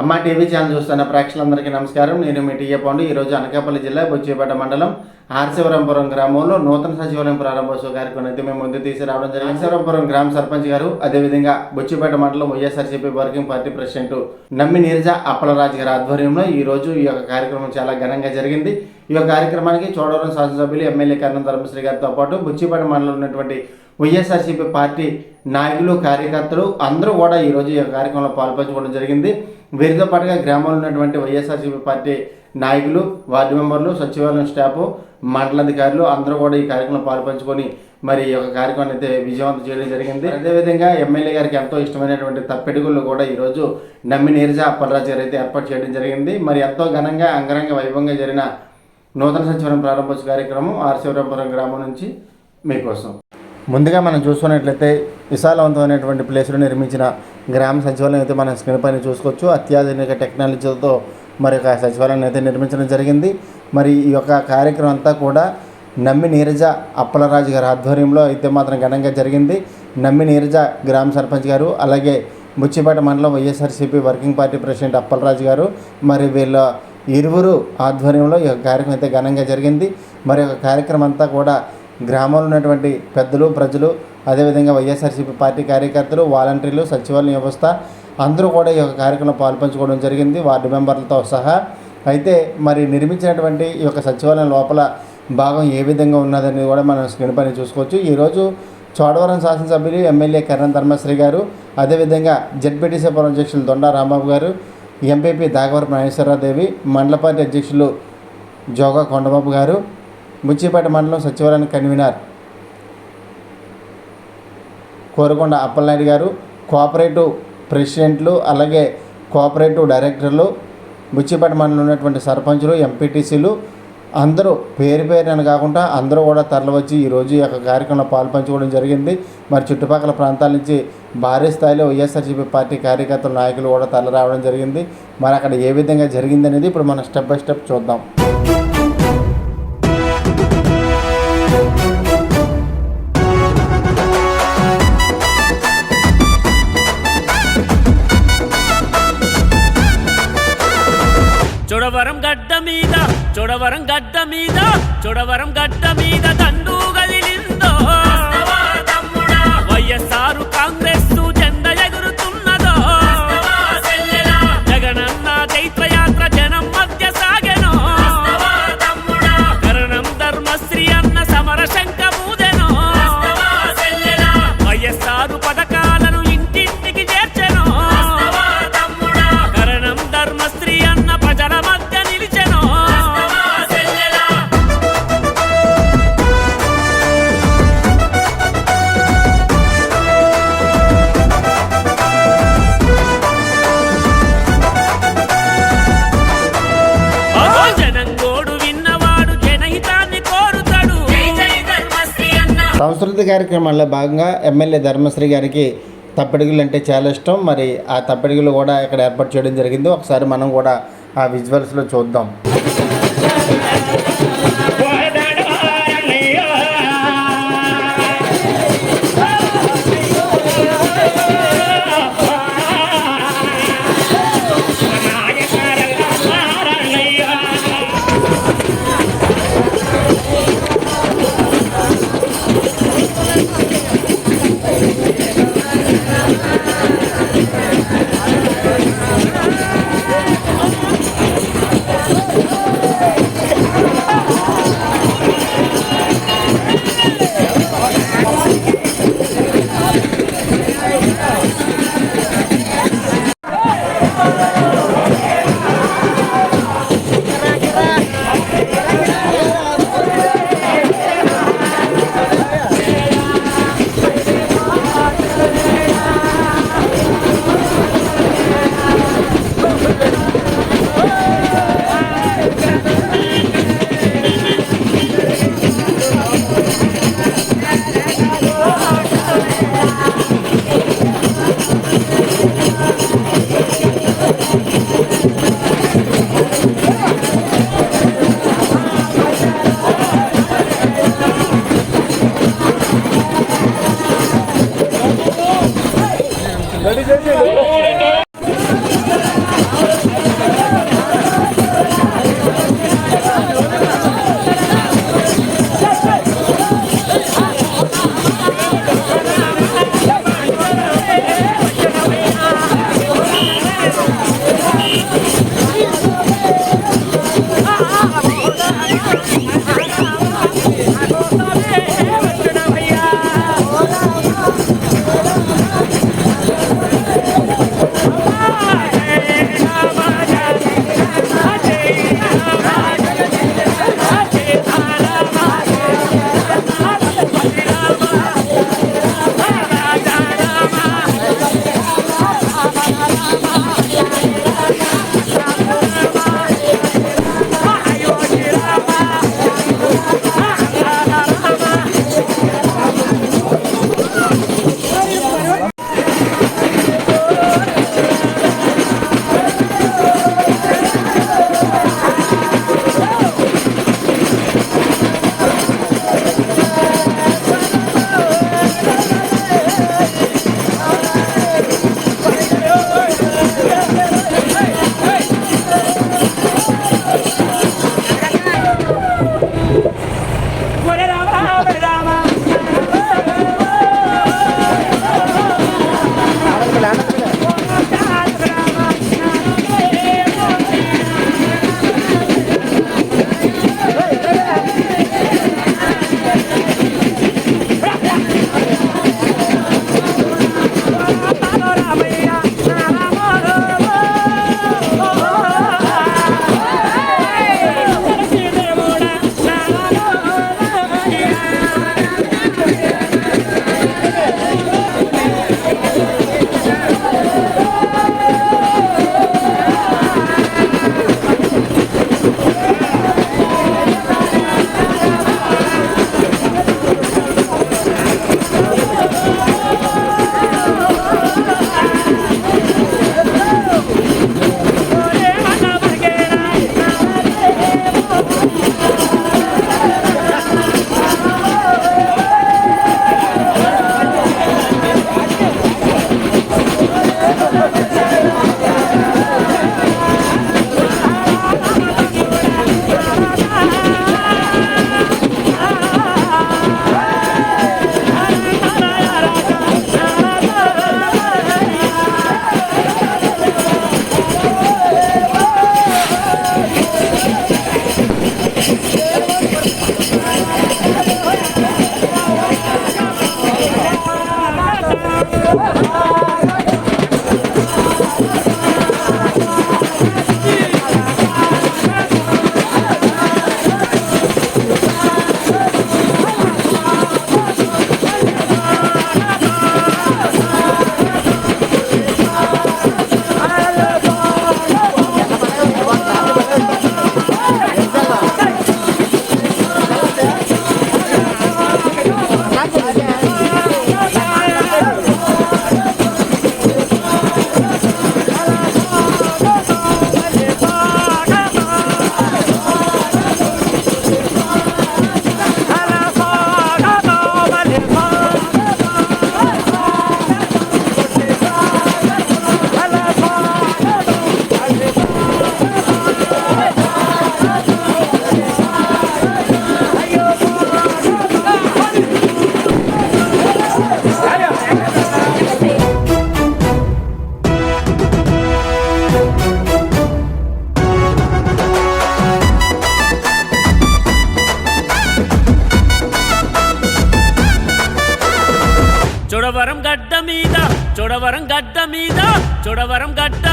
అమ్మ TV channel చూస్తున్న ప్రేక్షకులందరికీ నమస్కారం. నేను మీ టీఏ పాండు. ఈరోజు అనకాపల్లి జిల్లా బొచ్చిపేట మండలం ఆర్శివరంపురం గ్రామంలో నూతన సచివాలయం ప్రారంభోత్సవ కార్యక్రమం అయితే మేము ముందు తీసుకురావడం జరిగింది. ఆర్శివరంపురం గ్రామ సర్పంచ్ గారు అదేవిధంగా బొచ్చిపేట మండలం వైఎస్ఆర్సీపీ వర్కింగ్ పార్టీ ప్రెసిడెంట్ నమ్మి నీరజ అప్పలరాజు గారి ఆధ్వర్యంలో ఈ రోజు ఈ యొక్క కార్యక్రమం చాలా ఘనంగా జరిగింది. ఈ యొక్క కార్యక్రమానికి చోడవరం శాసనసభ్యులు ఎమ్మెల్యే కర్ణం ధర్మశ్రీ గారితో పాటు బుచ్చిపేట మండలంలో ఉన్నటువంటి వైఎస్ఆర్సీపీ పార్టీ నాయకులు కార్యకర్తలు అందరూ కూడా ఈరోజు ఈ యొక్క కార్యక్రమంలో పాల్పంచుకోవడం జరిగింది. వీరితో పాటుగా గ్రామంలో ఉన్నటువంటి వైఎస్ఆర్సీపీ పార్టీ నాయకులు వార్డు మెంబర్లు సచివాలయం స్టాఫ్ మండలాధికారులు అందరూ కూడా ఈ కార్యక్రమంలో పాల్పంచుకొని మరి ఈ యొక్క కార్యక్రమాన్ని అయితే విజయవంతం చేయడం జరిగింది. అదేవిధంగా ఎమ్మెల్యే గారికి ఎంతో ఇష్టమైనటువంటి తప్పెడుగులు కూడా ఈరోజు నమ్మి నీరజ అప్పలరాజు గారు అయితే ఏర్పాటు చేయడం జరిగింది. మరి ఎంతో ఘనంగా అంగరంగ వైభవంగా జరిగిన నూతన సచివాలయం ప్రారంభోత్సవ కార్యక్రమం ఆర్శివరంపురం గ్రామం నుంచి మీకోసం. ముందుగా మనం చూసుకున్నట్లయితే విశాలవంతమైనటువంటి ప్లేస్లో నిర్మించిన గ్రామ సచివాలయం అయితే మనం స్క్రీన్ పైన చూసుకోవచ్చు. అత్యాధునిక టెక్నాలజీతో మరి ఒక సచివాలయం అయితే నిర్మించడం జరిగింది. మరి ఈ యొక్క కార్యక్రమం అంతా కూడా నమ్మి నీరజ అప్పలరాజు గారి ఆధ్వర్యంలో అయితే మాత్రం ఘనంగా జరిగింది. నమ్మి నీరజ గ్రామ సర్పంచ్ గారు అలాగే బుచ్చిపేట మండలం Y S R C P working party president Appalaraju garu మరి వీళ్ళ ఇరువురు ఆధ్వర్యంలో ఈ కార్యక్రమం అయితే ఘనంగా జరిగింది. మరి యొక్క కార్యక్రమం అంతా కూడా గ్రామంలో ఉన్నటువంటి పెద్దలు ప్రజలు అదేవిధంగా వైఎస్ఆర్సీపీ పార్టీ కార్యకర్తలు వాలంటీర్లు సచివాలయం వ్యవస్థ అందరూ కూడా ఈ యొక్క కార్యక్రమంలో పాల్పంచుకోవడం జరిగింది వార్డు మెంబర్లతో సహా. అయితే మరి నిర్మించినటువంటి ఈ యొక్క సచివాలయం లోపల భాగం ఏ విధంగా ఉన్నదని కూడా మనం స్క్రీన్ పైన చూసుకోవచ్చు. ఈరోజు చోడవరం శాసనసభ్యులు ఎమ్మెల్యే కరణ్ ధర్మశ్రీ గారు అదేవిధంగా జెడ్పీటీసీ పౌర అధ్యక్షులు దొండా రాంబాబు గారు ఎంపీపీ దాగవరపు నాగేశ్వరరాదేవి మండల పార్టీ అధ్యక్షులు జోగా కొండబాబు గారు ముచ్చిపేట మండలం సచివాలయం కన్వీనర్ కోరకొండ అప్పలనాయుడు గారు కోఆపరేటివ్ ప్రెసిడెంట్లు అలాగే కోఆపరేటివ్ డైరెక్టర్లు బుచ్చిపేట మండలం ఉన్నటువంటి సర్పంచులు ఎంపీటీసీలు అందరూ పేరు పేరుని కాకుండా అందరూ కూడా తరలివచ్చి ఈరోజు ఈ యొక్క కార్యక్రమంలో పాల్పంచుకోవడం జరిగింది. మరి చుట్టుపక్కల ప్రాంతాల నుంచి భారీ స్థాయిలో వైఎస్ఆర్సీపీ పార్టీ కార్యకర్తల నాయకులు కూడా తరలి రావడం జరిగింది. మరి అక్కడ ఏ విధంగా జరిగింది అనేది ఇప్పుడు మనం స్టెప్ బై స్టెప్ చూద్దాం. చొడవరం గడ్డ మీద చొడవరం గడ్డ మీద చొడవరం గడ్డ మీద దండు గదిలిందో. వైఎస్ఆర్ కాంగ్రెస్ సంస్కృతి కార్యక్రమాల్లో భాగంగా ఎమ్మెల్యే ధర్మశ్రీ గారికి తప్పిడుగులు అంటే చాలా ఇష్టం. మరి ఆ తప్పిడుగులు కూడా ఇక్కడ ఏర్పాటు చేయడం జరిగింది. ఒకసారి మనం కూడా ఆ విజువల్స్లో చూద్దాం. గడ్డ మీద చుడవరం గడ్డ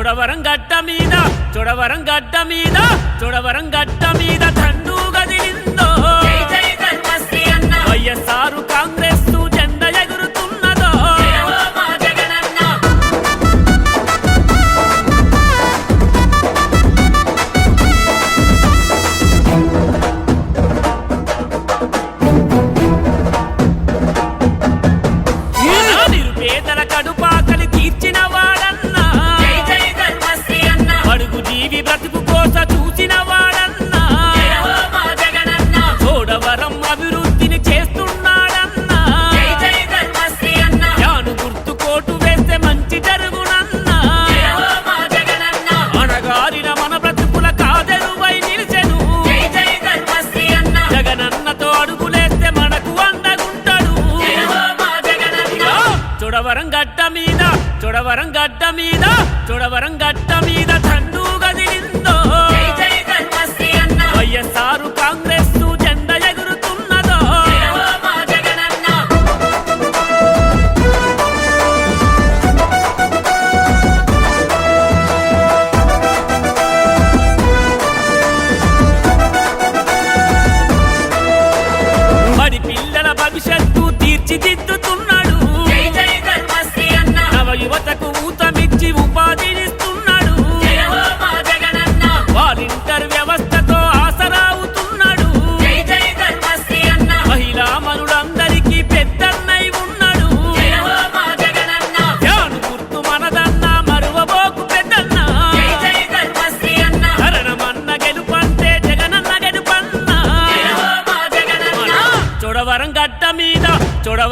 చూడవరం గడ్డ మీద చూడవరం గడ్డ మీద చూడవరం గడ్డ మీద తండూ గదిలిందో. వైఎస్ఆర్ కాంగ్రెస్ கட்டமி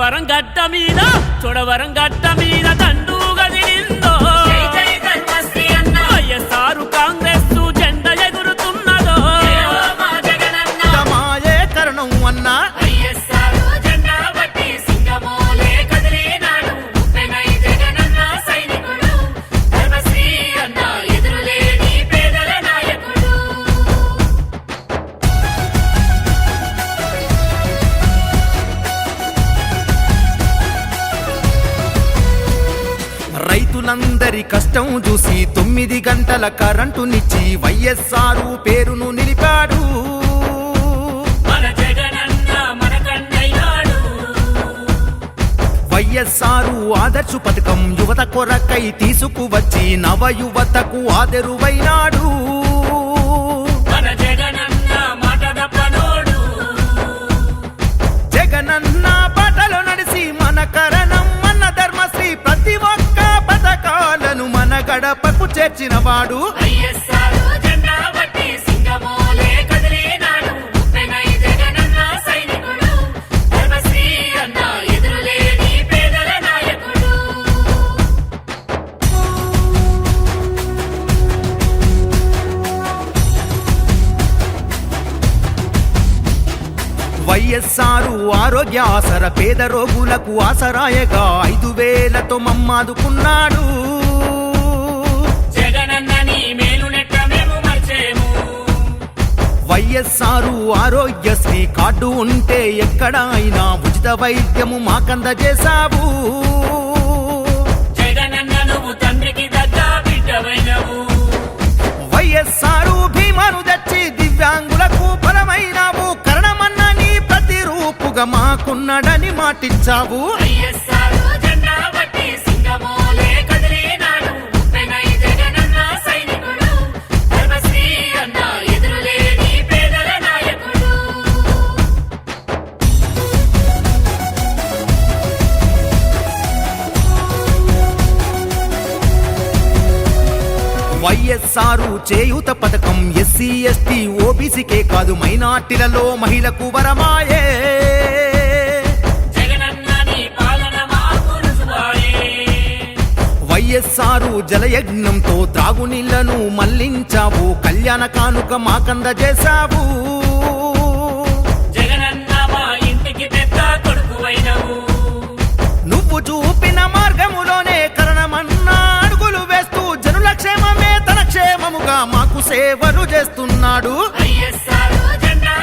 சுடவரம் கட்ட மீனா சுடவரம் கட்ட రైతులందరి కష్టం చూసి తొమ్మిది గంటల కరెంటునిచ్చి వైఎస్ఆర్ పేరును నిలిపాడు. వైఎస్ఆర్ ఆదర్శ పథకం యువత కొరకై తీసుకువచ్చి నవ యువతకు ఆదరువైనాడు జగనన్న పాటలో నడిసి మన కర గడపకు చేర్చిన వాడు వైఎస్ఆర్ ఆరోగ్య ఆసర పేద రోగులకు ఆసరాయగా ఐదు వేలతో మమ్మాదుకున్నాడు. వైఎస్ఆర్ ఆరోగ్యశ్రీ కార్డు ఉంటే ఎక్కడ అయినా ఉచిత వైద్యము మాకందజేశావు. వైఎస్ఆర్ భీమాను తెచ్చి దివ్యాంగులకు బలమైనావు. కరణమన్న నీ ప్రతిరూపుగా మాకున్నాడని మాటిచ్చావు. వైఎస్ఆర్ చేయూత పథకం ఎస్సీ ఎస్టీ ఓబీసీకే కాదు మైనార్టీలలో మహిళకు వరమాయే. వైఎస్ఆర్ జలయజ్ఞంతో త్రాగునీళ్ళను మళ్ళించావు కళ్యాణ కానుక మాకందజేశావు జగనన్న సేవలు చేస్తున్నాడు. వైఎస్ఆర్ జెండా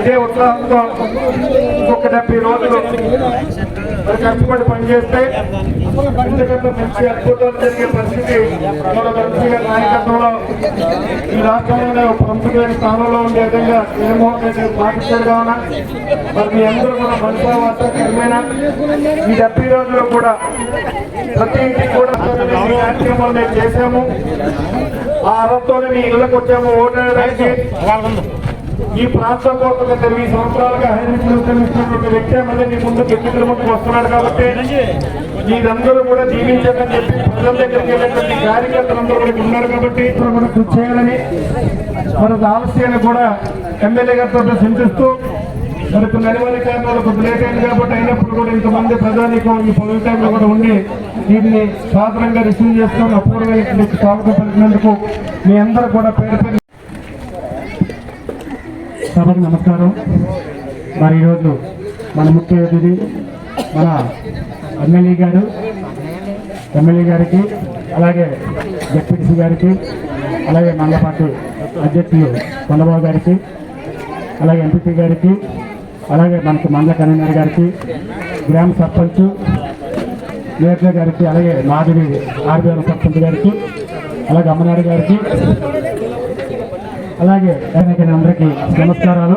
ఇదే ఉత్సాహంతో ఇంకొక డెబ్బై రోజులు కష్టపడి పనిచేస్తే ఇంతకంటే మంచి అద్భుతాలు జరిగే పరిస్థితి మన మంత్రి గారి నాయకత్వంలో ఈ రాష్ట్రంలోనే ఒక ప్రముఖమైన స్థానంలో ఉండే విధంగా జగన్మోహన్ రెడ్డి పాటిస్తాడు కావున మరి మీ అందరూ కూడా మనసా వాస్తవకరమైన ఈ డెబ్బై రోజుల్లో కూడా ప్రతి ఇంటికి కూడా కార్యక్రమాలు మేము చేశాము. ఆ అర్హతతోనే మీ ఇళ్ళకి వచ్చాము ఓటేయడానికి ఈ ప్రాంతం కోసం గత ఇరవై సంవత్సరాలుగా హైదరాబాద్ శ్రమిస్తున్నటువంటి వ్యక్తి మళ్ళీ నీ ముందు ఎన్నికల ముందుకు వస్తున్నాడు కాబట్టి మీరందరూ కూడా జీవించదని చెప్పి ప్రజల దగ్గరికి వెళ్ళేటువంటి కార్యకర్తలందరూ కూడా ఉన్నారు కాబట్టి ఇప్పుడు కూడా కృషి చేయాలని మనకు ఆలస్యాన్ని కూడా ఎమ్మెల్యే గారితో చింతిస్తూ మరి కొన్ని అనివార్య కారణాలు కొద్ది లేట్ అయింది కాబట్టి అయినప్పుడు కూడా ఇంతమంది ప్రజానీకం ఈ పొలం టైంలో కూడా ఉండి దీన్ని సాధారణంగా రిసీవ్ చేసుకొని అపూర్వమైన స్వాగతం పలికినందుకు మీ అందరూ కూడా పేరు పేరు సభకు నమస్కారం. మరి ఈరోజు మన ముఖ్య అతిథి మన ఎమ్మెల్యే గారు ఎమ్మెల్యే గారికి అలాగే జడ్పీటీసీ గారికి అలాగే మండల అధ్యక్షులు కొండబాబు గారికి అలాగే ఎంపీపీ గారికి అలాగే మనకి మండల కన్వీనర్ గారికి గ్రామ సర్పంచ్ నేర్ల గారికి అలాగే మాధురి ఆర్బీఐ సర్పంచ్ గారికి అలాగే అమ్మనాయుడు గారికి అలాగే ఎన్నికైన అందరికీ నమస్కారాలు.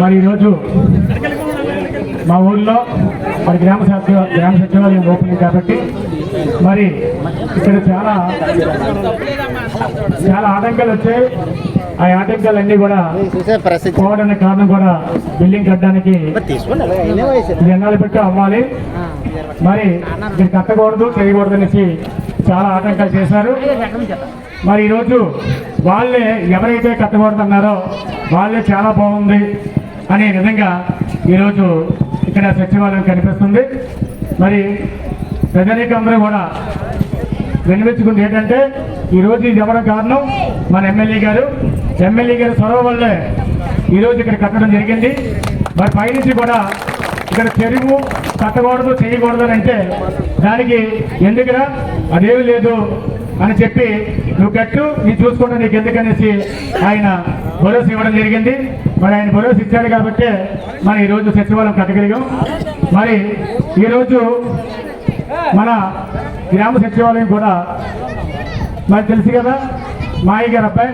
మరి ఈరోజు మా ఊళ్ళో మరి గ్రామ సచివ గ్రామ సచివాలయం ఓపెనింగ్ కాబట్టి మరి ఇక్కడ చాలా చాలా ఆటంకాలు వచ్చాయి. ఆ ఆటంకాలన్నీ కూడా పోవడానికి కారణం కూడా బిల్డింగ్ కట్టడానికి జనాలు పెట్టి అమ్మాలి మరి ఇది కట్టకూడదు చేయకూడదు అనేసి చాలా ఆటంకాలు చేశారు. మరి ఈరోజు వాళ్ళే ఎవరైతే కట్టకూడదన్నారో వాళ్ళే చాలా బాగుంది అనే విధంగా ఈరోజు ఇక్కడ సచివాలయం కనిపిస్తుంది. మరి ప్రజానీకందరూ కూడా వినిపించుకుంది ఏంటంటే ఈరోజు ఇది ఎవరి కారణం? మన ఎమ్మెల్యే గారు. ఎమ్మెల్యే గారి చొరవ వల్లే ఈరోజు ఇక్కడ కట్టడం జరిగింది. మరి పైనుంచి కూడా ఇక్కడ చెరువు కట్టకూడదు చేయకూడదు అని అంటే దానికి ఎందుకురా? అదేమి లేదు అని చెప్పి నువ్వు కట్టు నీ చూసుకుంటా నీకు ఎందుకనేసి ఆయన భరోసా ఇవ్వడం జరిగింది. మరి ఆయన భరోసా ఇచ్చాడు కాబట్టి మరి ఈరోజు సచివాలయం కట్టగలిగాం మరి ఈరోజు మన గ్రామ సచివాలయం కూడా మరి తెలుసు కదా మాయ గారు అబ్బాయి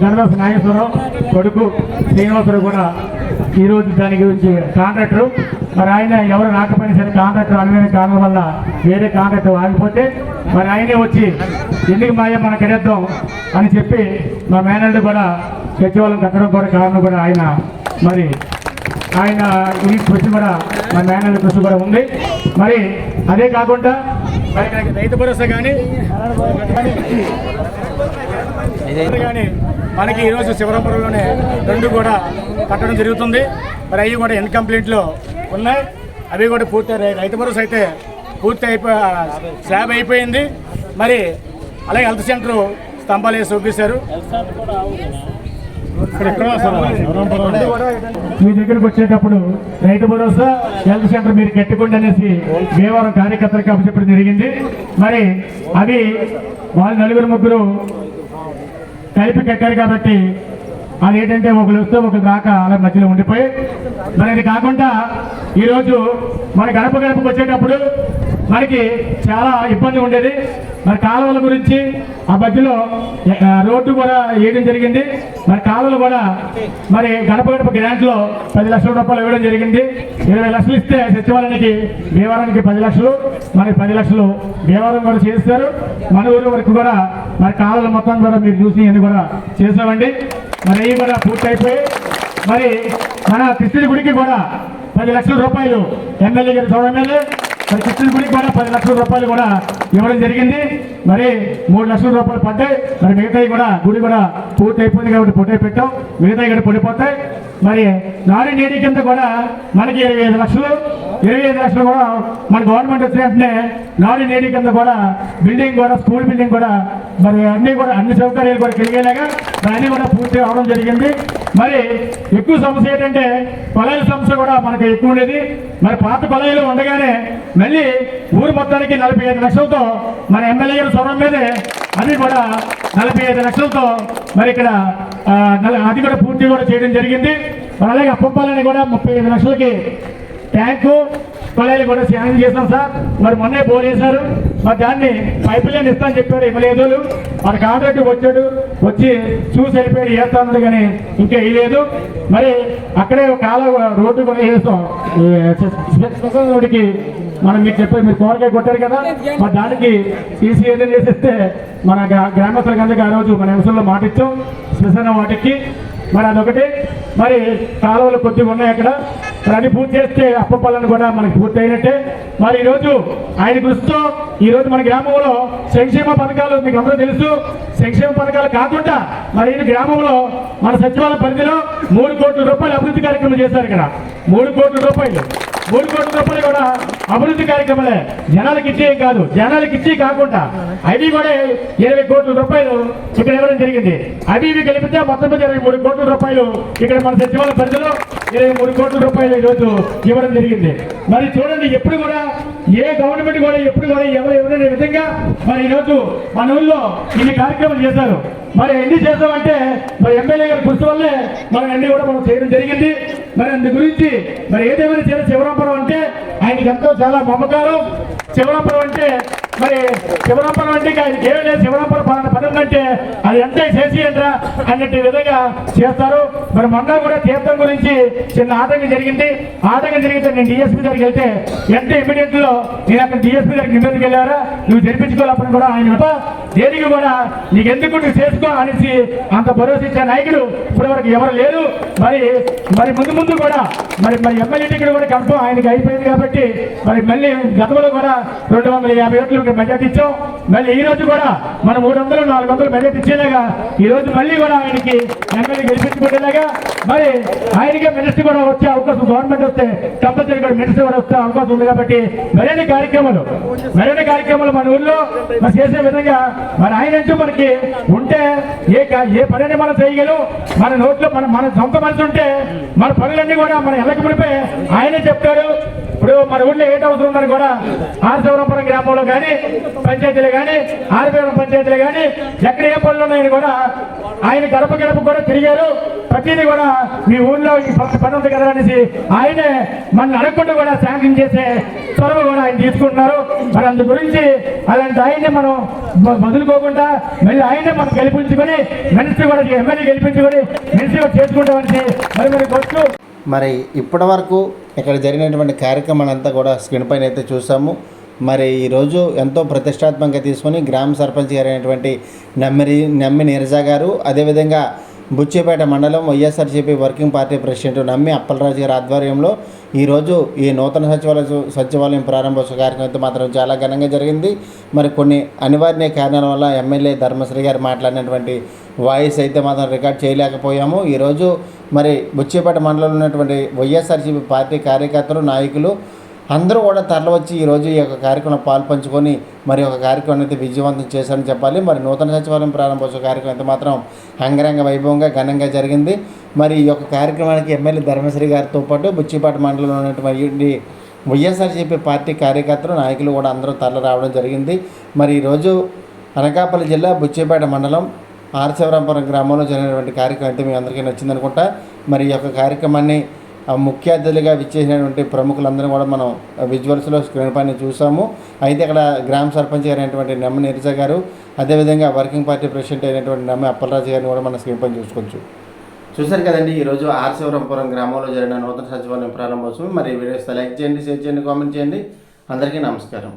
గణదాస్ నాగేశ్వరరావు కొడుకు శ్రీనివాసరావు కూడా ఈరోజు దాని గురించి కాంట్రాక్టర్ మరి ఆయన ఎవరు రాకపోయినా సరే కాంట్రాక్టర్ అనువైన కారణం వల్ల వేరే కాంట్రాక్టర్ ఆగిపోతే మరి ఆయనే వచ్చి ఎందుకు మాయ మనం కడేద్దాం? అని చెప్పి మా మేనల్డ్ కూడా సచివాలయం కట్టడం కూడా కారణం కూడా ఆయన. మరి ఆయన ఈ కృషి కూడా మా మేనల్ కృషి కూడా ఉంది. మరి అదే కాకుండా మరి రైతు భరోసా కానీ కానీ మనకి ఈరోజు శివరాపురంలోనే రెండు కూడా కట్టడం జరుగుతుంది. మరి అవి కూడా ఇన్కంప్లీట్లో ఉన్నాయి. అవి కూడా పూర్తి రైతు భరోసా అయితే పూర్తి అయిపోయి స్లాబ్ అయిపోయింది. మరి అలాగే హెల్త్ సెంటర్ స్తంభాలు వేసి చూపిస్తారు మీ దగ్గరకు వచ్చేటప్పుడు రైతు భరోసా హెల్త్ సెంటర్ మీరు కట్టుకోండి అనేసి భీమవరం కార్యకర్తలకు అప్పచెప్పడం జరిగింది. మరి అవి వాళ్ళు నలుగురు ముగ్గురు కలిపి కట్టారు కాబట్టి అది ఏంటంటే ఒకరు వస్తే ఒకరు రాక అలా మధ్యలో ఉండిపోయి. మరి అది కాకుండా ఈరోజు మన గడప గడపకు వచ్చేటప్పుడు మనకి చాలా ఇబ్బంది ఉండేది. మరి కాలువల గురించి ఆ మధ్యలో రోడ్డు కూడా వేయడం జరిగింది. మరి కాలువలు కూడా మరి గడప గడప గ్రాంట్లో పది లక్షల రూపాయలు ఇవ్వడం జరిగింది. ఇరవై లక్షలు ఇస్తే సచివాలయానికి భీమవరానికి పది లక్షలు మరి పది లక్షలు భీమవరం కూడా చేస్తారు. మన ఊరు వరకు కూడా మరి కాలువల మొత్తం కూడా మీరు చూసి ఇవన్నీ కూడా చేసామండి. మరి ఇవి కూడా పూర్తయిపోయి మరి మన కృష్ణుడి గుడికి కూడా పది లక్షల రూపాయలు ఎమ్మెల్యే గారు చూడ మరి కృష్ణుడి గుడికి కూడా పది లక్షల రూపాయలు కూడా ఇవ్వడం జరిగింది. మరి మూడు లక్షల రూపాయలు పడ్డాయి మరి మిగతాయి కూడా గుడి కూడా పూర్తి అయిపోయింది కాబట్టి పొట్టే పెట్టాం. మిగతాయి కూడా పడిపోతాయి. మరి నాడు నేడి కింద కూడా మనకి ఇరవై ఐదు లక్షలు ఇరవై ఐదు లక్షలు కూడా మన గవర్నమెంట్ వచ్చిన వెంటనే నాడు నేడి కింద కూడా బిల్డింగ్ కూడా స్కూల్ బిల్డింగ్ కూడా మరి అన్ని కూడా అన్ని సౌకర్యాలు కూడా కలిగేలాగా మరి కూడా పూర్తి అవడం జరిగింది. మరి ఎక్కువ సమస్య ఏంటంటే కొలాయిల సమస్య కూడా మనకి ఎక్కువ ఉండేది. మరి పాత కొలాయిలు ఉండగానే మళ్ళీ ఊరు మొత్తానికి నలభై ఐదు లక్షలతో మన ఎమ్మెల్యే స్వరం మీదే అది కూడా నలభై ఐదు లక్షలతో మరి ఇక్కడ అది కూడా పూర్తి కూడా చేయడం జరిగింది. మరి అలాగే అప్పంపాలని కూడా ముప్పై ఐదు లక్షలకి ట్యాంకు కొలాయిలు కూడా స్నానం చేశాం సార్. మరి మొన్నే బోర్ వేశారు. మరి దాన్ని పైప్ లైన్ ఇస్తామని చెప్పారు ఇవ్వలేదు మరి కాంట్రాక్ట్ వచ్చాడు వచ్చి చూసి వెళ్ళిపోయాడు వేస్తాను కానీ ఇంకా వేయలేదు. మరి అక్కడే ఒక కాలువ రోడ్డు కూడా వేస్తాం రోడ్డుకి మనం మీకు చెప్పే మీరు కోరకాయ కొట్టారు కదా. మరి దానికి సీసీ ఏదైనా చేసిస్తే మన గ్రామస్తులకు అందరికీ ఆ రోజు మన ఎంసల్లో మాట ఇచ్చాం. శ్మశాన వాటికి. మరి అదొకటి. మరి కాలువలు కొద్దిగా ఉన్నాయి అక్కడ. మరి అది పూర్తి చేస్తే అప్పపల్లని కూడా మనకి పూర్తి అయినట్టే. మరి ఈరోజు ఆయన కృషితో ఈరోజు మన గ్రామంలో సంక్షేమ పథకాలు మీకు అందరూ తెలుసు. సంక్షేమ పథకాలు కాకుండా మరి ఈ గ్రామంలో మన సచివాలయ పరిధిలో మూడు కోట్ల రూపాయలు అభివృద్ధి కార్యక్రమం చేశారు ఇక్కడ. మూడు కోట్ల రూపాయలు. మూడు కోట్ల రూపాయలు కూడా అభివృద్ధి కార్యక్రమాలే జనాలకు ఇచ్చే కాదు. జనాలకు ఇచ్చే కాకుండా అవి కూడా ఇరవై కోట్ల రూపాయలు ఇక్కడ ఇవ్వడం జరిగింది. అవి ఇవి కలిపితే మొత్తం మీద ఇరవై మూడు కోట్ల రూపాయలు ఇక్కడ మన సచివాలయ పరిధిలో ఇరవై మూడు కోట్ల రూపాయలు ఈరోజు ఇవ్వడం జరిగింది. మరి చూడండి ఎప్పుడు కూడా ఏ గవర్నమెంట్ కూడా ఎప్పుడు కూడా ఎవరు ఎవరైనా విధంగా మరి ఈరోజు మన ఊళ్ళో ఇన్ని కార్యక్రమాలు చేశారు. మరి ఎన్ని చేసామంటే మరి ఎమ్మెల్యే గారి కృషి వల్లే మనం అన్ని కూడా మనం చేయడం జరిగింది. మరి అందు గురించి మరి ఏదేమైనా చేయాలి శివరాంపురం అంటే ఆయనకి ఎంతో చాలా మమకారం. శివరాంపురం అంటే మరి శివరాంపురం అంటే ఆయన చేయలేదు లేదు శివరాంపురం పలానా పదం అంటే అది ఎంత చేసి అంటారా అన్నట్టు విధంగా చేస్తారు. మరి మొన్న కూడా తీర్థం గురించి చిన్న ఆటంకం జరిగింది. ఆటంకం జరిగితే నేను డిఎస్పీ దగ్గరికి వెళ్తే ఎంత ఇమీడియట్లో నేను అక్కడ డిఎస్పీ దగ్గరికి నివేదిక వెళ్ళారా? నువ్వు జరిపించుకోవాలని కూడా ఆయన కూడా దేనికి కూడా నీకు ఎందుకు నువ్వు చేసుకో అనేసి అంత భరోసా ఇచ్చే నాయకుడు ఇప్పటి వరకు ఎవరు లేరు. మరి మరి ముందు ముందు కూడా మరి మరి ఎమ్మెల్యే టికెట్ కూడా కన్ఫర్మ్ ఆయనకి అయిపోయింది కాబట్టి మరి మళ్ళీ గతంలో కూడా రెండు వందల యాభై ఓట్లు వందలకు మెజార్టీ ఇచ్చాం. మళ్ళీ ఈ రోజు కూడా మనం మూడు వందలు నాలుగు వందలు మెజార్టీ ఇచ్చేలాగా ఈ రోజు మళ్ళీ కూడా ఆయనకి ఎమ్మెల్యే గెలిపించుకునేలాగా మరి ఆయనకే మినిస్టర్ కూడా వచ్చే అవకాశం గవర్నమెంట్ వస్తే కంపల్సరీ కూడా మినిస్టర్ కూడా వచ్చే అవకాశం ఉంది కాబట్టి మరైన కార్యక్రమాలు మరైన కార్యక్రమాలు మన ఊళ్ళో మరి చేసే విధంగా మరి ఆయన అంటూ మనకి ఉంటే ఏ ఏ పనిని మనం చేయగలం మన నోట్లో మన మన సొంత మనసు ఉంటే మన పనులన్నీ కూడా మన ఎల్లకి మునిపే ఆయనే చెప్తారు ఇప్పుడు మన ఊళ్ళో ఏటి అవసరం ఉందని కూడా ఆర్శవరంపురం గ్రామంలో కానీ పంచాయతీలు కానీ ఆర్పీవరం పంచాయతీలు కానీ ఎక్కడ ఏ పనులు ఉన్నాయని కూడా ఆయన గడప గడప కూడా తిరిగారు. ప్రతిదీ కూడా మీ ఊళ్ళో ఈ ప- పని ఉంది కదా అనేసి ఆయనే మన అడగకుండా కూడా శాంక్షన్ చేసే చొరవ కూడా ఆయన తీసుకుంటున్నారు. మరి అందు గురించి అలాంటి ఆయన్ని మనం వదులుకోకుండా మళ్ళీ ఆయనే మనం గెలిపించుకొని మినిస్టర్ కూడా ఎమ్మెల్యే గెలిపించుకొని మినిస్టర్ కూడా చేసుకుంటామని మరి మరి కొట్టు. మరి ఇప్పటి వరకు ఇక్కడ జరిగినటువంటి కార్యక్రమాన్ని అంతా కూడా స్క్రీన్ పైన అయితే చూసాము. మరి ఈరోజు ఎంతో ప్రతిష్టాత్మకంగా తీసుకొని గ్రామ సర్పంచ్ గారు అయినటువంటి నమ్మిరి నమ్మి నీరజ గారు అదేవిధంగా బుచ్చేపేట మండలం వైఎస్ఆర్సీపీ వర్కింగ్ పార్టీ ప్రెసిడెంట్ నమ్మి అప్పలరాజు గారి ఆధ్వర్యంలో ఈరోజు ఈ నూతన సచివాలయ సచివాలయం ప్రారంభోత్సవ కార్యక్రమం అయితే మాత్రం చాలా ఘనంగా జరిగింది. మరి కొన్ని అనివార్య కారణాల వల్ల ఎమ్మెల్యే ధర్మశ్రీ గారు మాట్లాడినటువంటి వాయిస్ అయితే మాత్రం రికార్డ్ చేయలేకపోయాము. ఈరోజు మరి బుచ్చేపేట మండలంలో ఉన్నటువంటి వైఎస్ఆర్సీపీ పార్టీ కార్యకర్తలు నాయకులు అందరూ కూడా తరలివచ్చి ఈరోజు ఈ యొక్క కార్యక్రమం పాల్పంచుకొని మరి ఒక కార్యక్రమం అయితే విజయవంతం చేశారని చెప్పాలి. మరి నూతన సచివాలయం ప్రారంభోత్సవ కార్యక్రమం అయితే మాత్రం అంగరంగ వైభవంగా ఘనంగా జరిగింది. మరి ఈ యొక్క కార్యక్రమానికి ఎమ్మెల్యే ధర్మశ్రీ గారితో పాటు బుచ్చిపాటి మండలంలో ఉన్నటువంటి వైఎస్ఆర్సీపీ పార్టీ కార్యకర్తలు నాయకులు కూడా అందరూ తరలి రావడం జరిగింది. మరి ఈరోజు అనకాపల్లి జిల్లా బుచ్చిపేట మండలం ఆర్శవరంపురం గ్రామంలో జరిగినటువంటి కార్యక్రమం అయితే మీ అందరికీ నచ్చిందనుకుంటా. మరి ఈ యొక్క కార్యక్రమాన్ని ముఖ్య అతిథులుగా విచ్చేసినటువంటి ప్రముఖులందరూ కూడా మనం విజువల్స్లో స్క్రీన్ పైన చూసాము. అయితే ఇక్కడ గ్రామ సర్పంచ్ అయినటువంటి నెమ్మ నీరజ గారు అదేవిధంగా వర్కింగ్ పార్టీ ప్రెసిడెంట్ అయినటువంటి నమ్మ అప్పలరాజు గారిని కూడా మనం స్క్రీన్ పైన చూసుకోవచ్చు. చూశారు కదండి ఈరోజు ఆర్శివరంపురం గ్రామంలో జరిగిన నూతన సచివాలయం ప్రారంభోత్సవం. మరి వీడియోస్ లైక్ చేయండి షేర్ చేయండి కామెంట్ చేయండి. అందరికీ నమస్కారం.